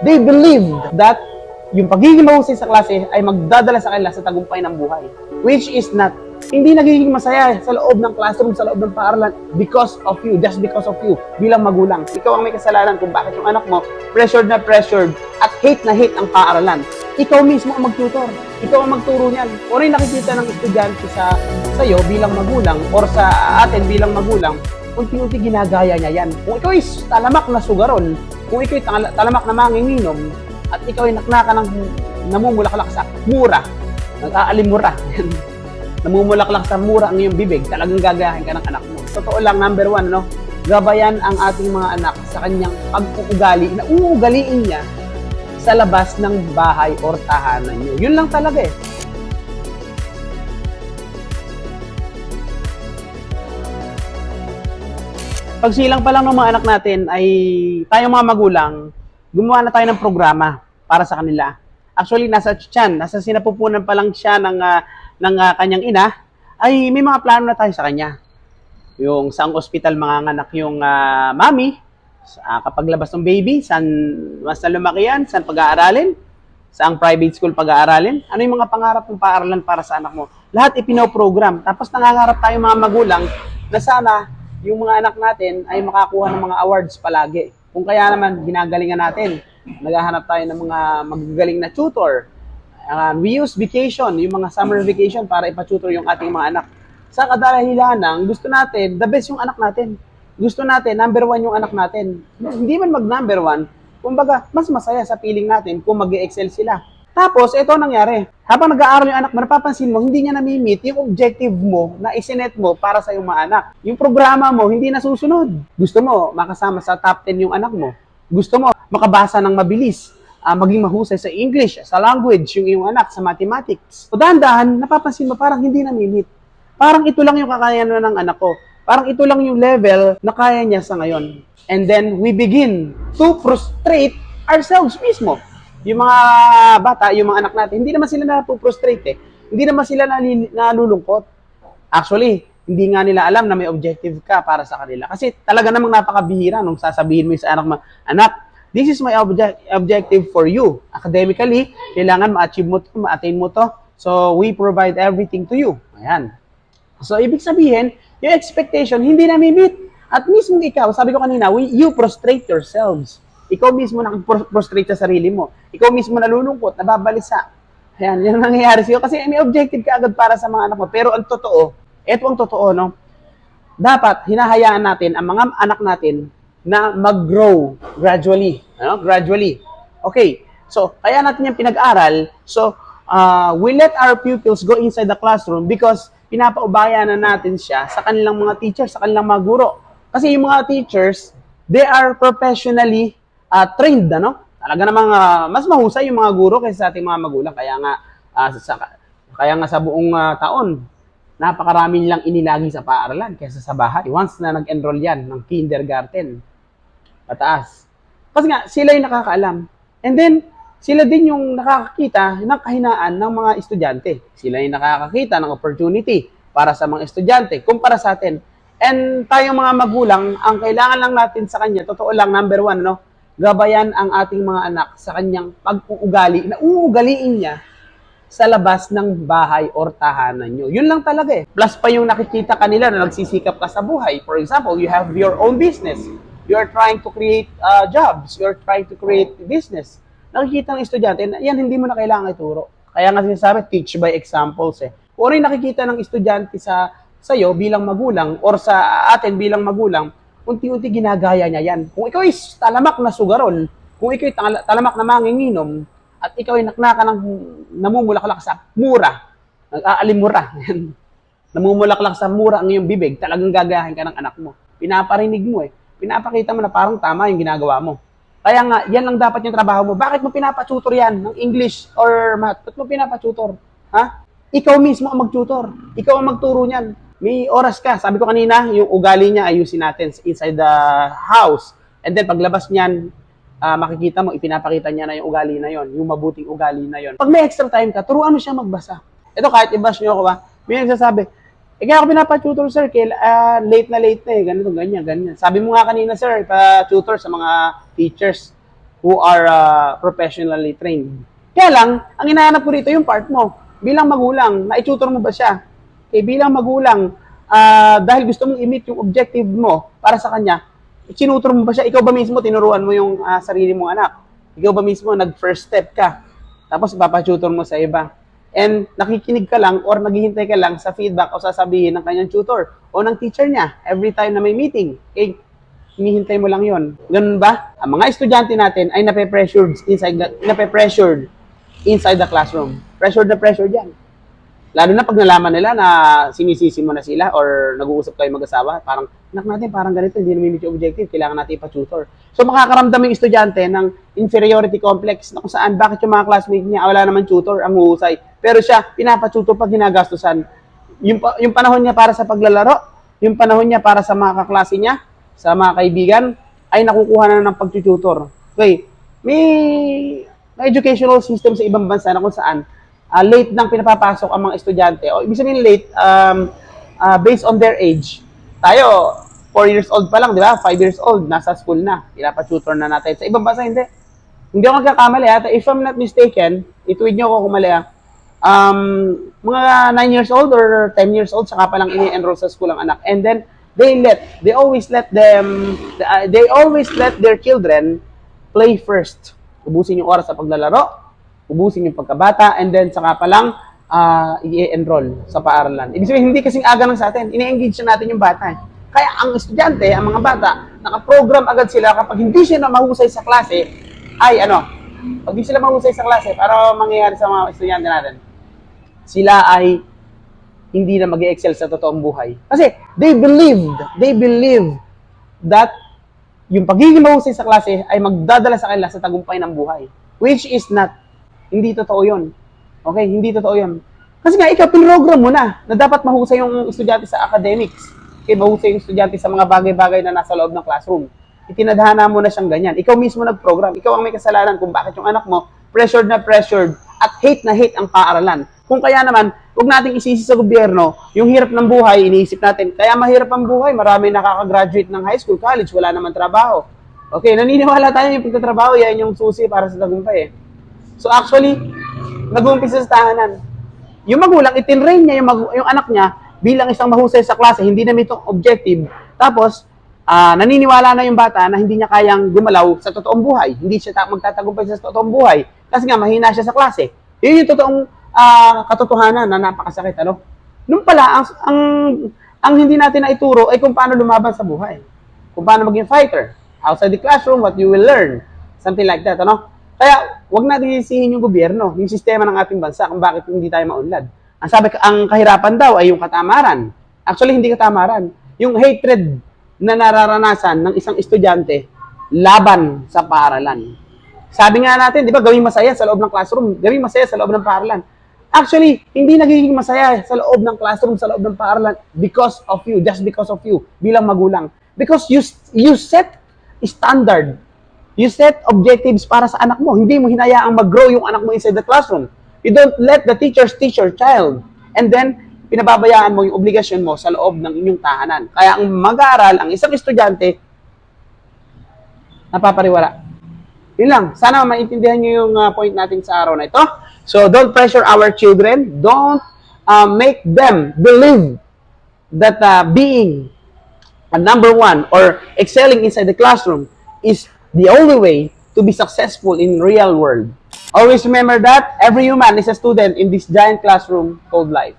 They believed that yung pagiging mahusay sa klase ay magdadala sa kanila sa tagumpay ng buhay. Which is not. Hindi nagiging masaya sa loob ng classroom, sa loob ng paaralan because of you, just because of you, bilang magulang. Ikaw ang may kasalanan kung bakit yung anak mo pressured na pressured at hate na hate ang paaralan. Ikaw mismo ang mag-tutor. Ikaw ang magturo niyan. O rin nakikita ng estudyante sa sa'yo bilang magulang or sa atin bilang magulang, unti-unti ginagaya niya yan. Kung ikaw is talamak na sugarol, kung ikaw talamak na manginginom, at ikaw ay naknaka ng namumulaklak sa mura, nag-aalimura, namumulaklak sa mura ang iyong bibig, talagang gagayahin ka ng anak mo. Totoo lang, number one, no? gabayan ang ating mga anak sa kanyang pag-uugali, na uugaliin niya sa labas ng bahay or tahanan niyo. Yun lang talaga eh. Pagsilang pa lang ng mga anak natin ay tayong mga magulang, gumawa na tayo ng programa para sa kanila. Actually, nasa tiyan, nasa sinapupunan pa lang siya ng, ah, ng ah, kanyang ina, ay may mga plano na tayo sa kanya. Yung saang ospital manganganak yung ah, mami, sa, kapag labas ng baby, saan mas na lumaki yan, saan pag-aaralin, saang private school pag-aaralin, ano yung mga pangarap ng paaralan para sa anak mo. Lahat ipinoprogram. Tapos nangangarap tayo mga magulang na sana yung mga anak natin ay makakuha ng mga awards palagi. Kung kaya naman, ginagalingan natin. Naghahanap tayo ng mga magagaling na tutor. Uh, we use vacation, yung mga summer vacation para ipatutor yung ating mga anak. Sa kadahilanan, gusto natin, the best yung anak natin. Gusto natin, number one yung anak natin. Hindi man mag number one, kumbaga, mas masaya sa piling natin kung mag excel sila. Tapos, ito ang nangyari. Habang nag-aaral yung anak mo, napapansin mo, hindi niya nami-meet yung objective mo na isinet mo para sa iyong mga anak. Yung programa mo, hindi nasusunod. Gusto mo, makasama sa top 10 yung anak mo. Gusto mo, makabasa ng mabilis. ah, maging mahusay sa English, sa language, yung iyong anak, sa mathematics. O dahan-dahan, napapansin mo, parang hindi nami-meet. Parang ito lang yung kakayanan ng anak ko. Parang ito lang yung level na kaya niya sa ngayon. And then, we begin to frustrate ourselves mismo yung mga bata, yung mga anak natin, hindi naman sila napuprostrate eh. Hindi naman sila nalulungkot. Actually, hindi nga nila alam na may objective ka para sa kanila. Kasi talaga namang napakabihira nung sasabihin mo sa anak mo, anak, this is my obje- objective for you. Academically, kailangan ma-achieve mo to, ma-attain mo to. So, we provide everything to you. Ayan. So, ibig sabihin, yung expectation, hindi na meet. At mismo ikaw, sabi ko kanina, you prostrate yourselves. Ikaw mismo nakipro-prostrate sa sarili mo. Ikaw mismo nalulungkot, nababalisa. Ayan, yan ang nangyayari sa'yo. Kasi may objective ka agad para sa mga anak mo. Pero ang totoo, eto ang totoo, no? Dapat, hinahayaan natin ang mga anak natin na mag-grow gradually. Ano? Gradually. Okay. So, kaya natin yung pinag-aral. So, uh, we let our pupils go inside the classroom because pinapaubayan na natin siya sa kanilang mga teachers, sa kanilang mga guro. Kasi yung mga teachers, they are professionally uh, trained, ano? Talaga namang uh, mas mahusay yung mga guro kaysa sa ating mga magulang. Kaya nga, uh, sa, kaya nga sa buong uh, taon, napakarami lang inilagi sa paaralan kaysa sa bahay. Once na nag-enroll yan ng kindergarten, pataas. Kasi nga, sila yung nakakaalam. And then, sila din yung nakakakita ng kahinaan ng mga estudyante. Sila yung nakakakita ng opportunity para sa mga estudyante kumpara sa atin. And tayong mga magulang, ang kailangan lang natin sa kanya, totoo lang, number one, no? Gabayan ang ating mga anak sa kanyang pag-uugali, na uugaliin niya sa labas ng bahay or tahanan nyo. Yun lang talaga eh. Plus pa yung nakikita kanila na nagsisikap ka sa buhay. For example, you have your own business. You are trying to create uh, jobs. You are trying to create business. Nakikita ng estudyante, yan hindi mo na kailangan ituro. Kaya nga sinasabi, teach by examples eh. Kung ano nakikita ng estudyante sa sa'yo bilang magulang or sa atin bilang magulang, unti-unti ginagaya niya yan. Kung ikaw is talamak na sugarol, kung ikaw ay tal- talamak na manginginom, at ikaw ay naknaka ng namumulaklak sa mura, nag-aalimura, namumulaklak sa mura ang iyong bibig, talagang gagayahin ka ng anak mo. Pinaparinig mo eh. Pinapakita mo na parang tama yung ginagawa mo. Kaya nga, yan lang dapat yung trabaho mo. Bakit mo pinapatutor yan ng English or math? Ba't mo pinapatutor? Ha? Ikaw mismo ang mag-tutor. Ikaw ang magturo niyan. May oras ka. Sabi ko kanina, yung ugali niya ayusin natin inside the house. And then paglabas niyan, ah, makikita mo, ipinapakita niya na yung ugali na yon, yung mabuting ugali na yon. Pag may extra time ka, turuan mo siya magbasa. Ito kahit i-bash niyo ako ba, may nagsasabi, eh kaya ako pinapatutor sir, kaya ah, late na late na eh, ganito, ganyan, ganyan. Sabi mo nga kanina sir, pa-tutor sa mga teachers. who are uh, professionally trained. Kaya lang, ang inahanap ko rito yung part mo. Bilang magulang, na-tutor mo ba siya? Okay, bilang magulang, ah, dahil gusto mong i-meet yung objective mo para sa kanya, sinutur mo ba siya? Ikaw ba mismo tinuruan mo yung ah, sarili mong anak? Ikaw ba mismo nag-first step ka? Tapos papatutor mo sa iba. And nakikinig ka lang or naghihintay ka lang sa feedback o sasabihin ng kanyang tutor o ng teacher niya every time na may meeting. Okay, hinihintay mo lang yon. Ganun ba? Ang mga estudyante natin ay nape-pressured inside the, nape-pressured inside the classroom. Pressured na pressured yan. Lalo na pag nalaman nila na sinisisi mo na sila or nag-uusap kayo mag-asawa, parang, anak natin, parang ganito, hindi namin meet objective, kailangan natin ipa-tutor. So makakaramdam yung estudyante ng inferiority complex na kung saan, bakit yung mga classmate niya, wala naman tutor, ang huhusay. Pero siya, pinapa-tutor pag ginagastusan. Yung, yung panahon niya para sa paglalaro, yung panahon niya para sa mga kaklase niya, sa mga kaibigan, ay nakukuha na ng pag-tutor. Okay, may educational system sa ibang bansa na kung saan ah, late nang pinapapasok ang mga estudyante. O ibig sabihin late, um, ah, based on their age. Tayo, 4 years old pa lang, di ba? 5 years old, nasa school na. Pinapatutor na natin. Sa ibang bansa, hindi. Hindi ako nagkakamali. Ha? If I'm not mistaken, ituwid niyo ako kung mali. Ha? Um, mga 9 years old or 10 years old, saka pa lang ini-enroll sa school ang anak. And then, they let, they always let them, uh, they always let their children play first. Ubusin yung oras sa paglalaro, ubusin yung pagkabata, and then saka pa lang ah, i-enroll sa paaralan. Ibig sabihin, hindi kasing aga lang sa atin. Ini-engage na natin yung bata. eh. Kaya ang estudyante, ang mga bata, nakaprogram agad sila kapag hindi sila mahusay sa klase, ay ano, pag hindi sila mahusay sa klase, para mangyayari sa mga estudyante natin, sila ay hindi na mag excel sa totoong buhay. Kasi they believed, they believed that yung pagiging mahusay sa klase ay magdadala sa kanila sa tagumpay ng buhay. Which is not. Hindi totoo yun. Okay? Hindi totoo yun. Kasi nga, ikaw, pinrogram mo na na dapat mahusay yung estudyante sa academics. Okay, mahusay yung estudyante sa mga bagay-bagay na nasa loob ng classroom. Itinadhana mo na siyang ganyan. Ikaw mismo nag-program. Ikaw ang may kasalanan kung bakit yung anak mo pressured na pressured at hate na hate ang paaralan. Kung kaya naman, huwag nating isisi sa gobyerno, yung hirap ng buhay, iniisip natin, kaya mahirap ang buhay, marami nakaka-graduate ng high school, college, wala naman trabaho. Okay, naniniwala tayo yung pagtatrabaho, yan yung susi para sa tagumpay eh. So actually, nag-uumpisa sa tahanan. Yung magulang, itinrain niya yung, mag- yung anak niya bilang isang mahusay sa klase, hindi na itong objective. Tapos, ah, naniniwala na yung bata na hindi niya kayang gumalaw sa totoong buhay. Hindi siya ta- magtatagumpay sa totoong buhay. Kasi nga, mahina siya sa klase. Yun yung totoong ah, katotohanan na napakasakit. Ano? Nung pala, ang, ang, ang hindi natin naituro ay kung paano lumaban sa buhay. Kung paano maging fighter. Outside the classroom, what you will learn. Something like that. Ano? Kaya, wag natin isisihin yung gobyerno, yung sistema ng ating bansa kung bakit hindi tayo maunlad. Ang sabi, ang kahirapan daw ay yung katamaran. Actually, hindi katamaran. Yung hatred na nararanasan ng isang estudyante laban sa paaralan. Sabi nga natin, di ba, gawing masaya sa loob ng classroom, gawing masaya sa loob ng paaralan. Actually, hindi nagiging masaya sa loob ng classroom, sa loob ng paaralan because of you, just because of you, bilang magulang. Because you, you set standard You set objectives para sa anak mo. Hindi mo hinayaang mag-grow yung anak mo inside the classroom. You don't let the teachers teach your child. And then, pinababayaan mo yung obligasyon mo sa loob ng inyong tahanan. Kaya ang mag-aaral, ang isang estudyante, napapariwala. Yun lang. Sana maintindihan nyo yung uh, point natin sa araw na ito. So, don't pressure our children. Don't uh, make them believe that uh, being a number one or excelling inside the classroom is the only way to be successful in real world. Always remember that every human is a student in this giant classroom called life.